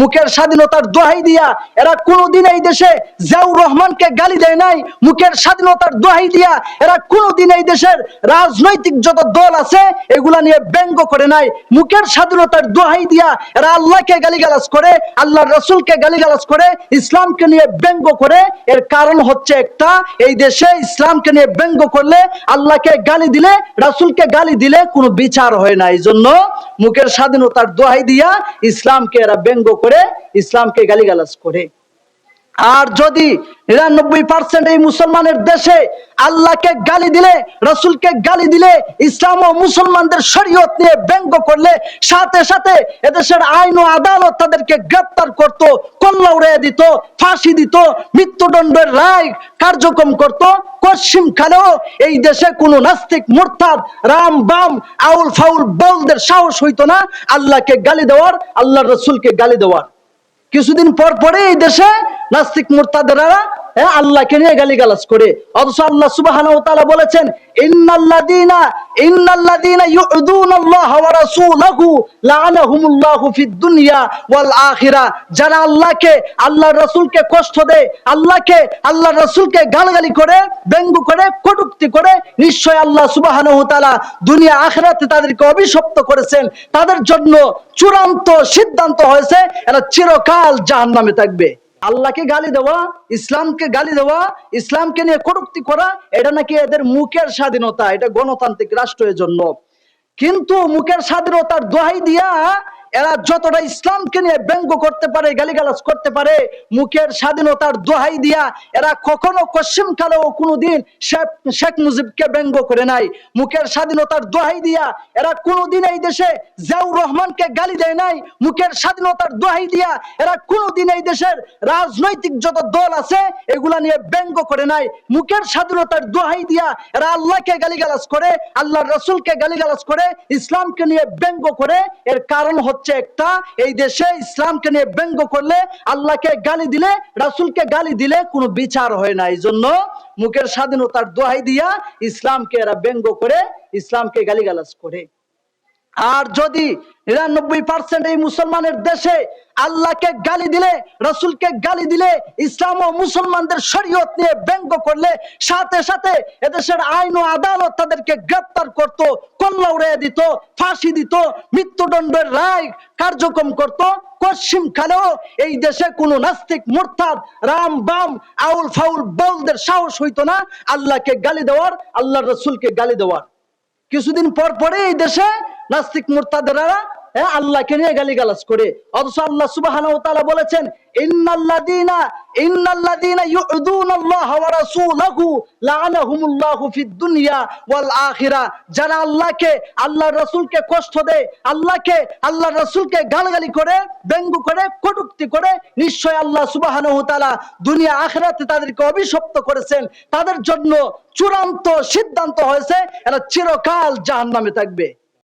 মুখের স্বাধীনতার দোহাই দিয়া এরা কোনোদিন এই দেশে জিয়াউর রহমানকে গালি দেয় নাই। মুখের স্বাধীনতার দোহাই দিয়া এরা কোনোদিন এই দেশের রাজনৈতিক যত দল আছে, এগুলা নিয়ে ব্যঙ্গ করে নাই। মুখের স্বাধীনতার দোহাই দিয়া এরা আল্লাহকে গালিগালাজ করে, আল্লাহর রসুলকে গালিগালাজ করে, ইসলামকে নিয়ে ব্যঙ্গ করে। এর কারণ হচ্ছে একটা, এই দেশে ইসলামকে নিয়ে ব্যঙ্গ করলে আল্লাহকে গালি দিলে, রাসুলকে গালি দিলে কোনো বিচার হয় না। এই জন্য মুখের স্বাধীনতার দোহাই দিয়া ইসলামকে এরা ব্যঙ্গ করে ইসলামকে গালিগালাজ করে। আর যদি নিরানব্বই পার্সেন্ট এই মুসলমানের দেশে আল্লাহকে গালি দিলে, রসুলকে গালি দিলে, ইসলাম ও মুসলমানদের শরীয়ত নিয়ে ব্যঙ্গ করলে, সাথে সাথে এদেশের আইন ও আদালত তাদেরকে গ্রেপ্তার করত, কল্লা উড়িয়ে দিত, ফাঁসি দিত, মৃত্যুদণ্ডের রায় কার্যক্রম করত। পশ্চিম কালেও এই দেশে কোনো নাস্তিক, মোরতাদ, রাম, বাম, আউল ফাউল, বলদের সাহস হইতো না আল্লাহকে গালি দেওয়ার আল্লাহ রসুলকে গালি দেওয়ার। কিছুদিন পর পরে এই দেশে নাস্তিক মুরতাদেরা হ্যাঁ আল্লাহকে নিয়ে করে। অথচ আল্লাহ বলেছেন ফিদ দুনিয়া ওয়াল আখিরা যারা আল্লাহকে, আল্লাহর রাসূলকে কষ্ট দেয়, আল্লাহকে, আল্লাহর রাসূলকে গালাগালি করে করে, কটূক্তি করে, নিশ্চয় আল্লাহ সুবহানাহু দুনিয়া আখিরাতে তাদেরকে অভিশপ্ত করেছেন। তাদের জন্য চূড়ান্ত সিদ্ধান্ত হয়েছে, এরা চিরকাল জাহান্নামে থাকবে। আল্লাহকে গালি দেওয়া, ইসলামকে গালি দেওয়া, ইসলামকে নিয়ে কটুক্তি করা, এটা নাকি এদের মুখের স্বাধীনতা, এটা গণতান্ত্রিক রাষ্ট্রের জন্য। কিন্তু মুখের স্বাধীনতার দোহাই দিয়া এরা যতটা ইসলামকে নিয়ে ব্যঙ্গ করতে পারে, গালিগালাজ করতে পারে, মুখের স্বাধীনতার দোহাই দিয়া এরা কখনো পশ্চিম কালেও কোনোদিন শেখ মুজিবকে ব্যঙ্গ করে নাই। মুখের স্বাধীনতার দোহাই দিয়া এরা কোনোদিন এই দেশে জিয়াউর রহমানকে গালি দেয় নাই। মুখের স্বাধীনতার দোহাই দিয়া এরা কোনোদিন এই দেশের রাজনৈতিক যত দল আছে, এগুলা নিয়ে ব্যঙ্গ করে নাই। মুখের স্বাধীনতার দোহাই দিয়া এরা আল্লাহকে গালিগালাজ করে, আল্লাহর রসুলকে গালিগালাজ করে, ইসলামকে নিয়ে ব্যঙ্গ করে। এর কারণ হচ্ছে একটা, এই দেশে ইসলামকে নিয়ে ব্যঙ্গ করলে আল্লাহকে গালি দিলে, রাসুলকে গালি দিলে কোনো বিচার হয় না। এই জন্য মুখের স্বাধীনতার দোহাই দিয়া ইসলামকে এরা ব্যঙ্গ করে, ইসলামকে গালিগালাজ করে। আর যদি নিরানব্বই পার্সেন্ট এই মুসলমানের দেশে আল্লাহকে গালি দিলে, রসুলকে গালি দিলে, ইসলাম ও মুসলমানদের শরীয়ত নিয়ে ব্যঙ্গ করলে, সাথে সাথে এদেশের আইন ও আদালত তাদেরকে গ্রেপ্তার করত, কল্লা উড়িয়ে দিত, ফাঁসি দিত, মৃত্যুদণ্ডের রায় কার্যক্রম করত। পশ্চিম কালেও এই দেশে কোনো নাস্তিক, মোরতাদ, রাম, বাম, আউল ফাউল বলদের সাহস হইতো না আল্লাহকে গালি দেওয়ার, আল্লাহর রসুলকে গালি দেওয়ার। কিছুদিন পর পরে এই দেশে নাস্তিক মুরতাদেরা হ্যাঁ আল্লাহকে নিয়ে গালিগালাজ করে। অথচ আল্লাহ তাআলা বলেছেন দুনিয়া করে কটূক্তি করে আল্লাহ দুনিয়া আখিরাতে তাদেরকে অভিশপ্ত করেছেন। তাদের জন্য চূড়ান্ত সিদ্ধান্ত হয়েছে, এরা চিরকাল জাহান্নামে থাকবে।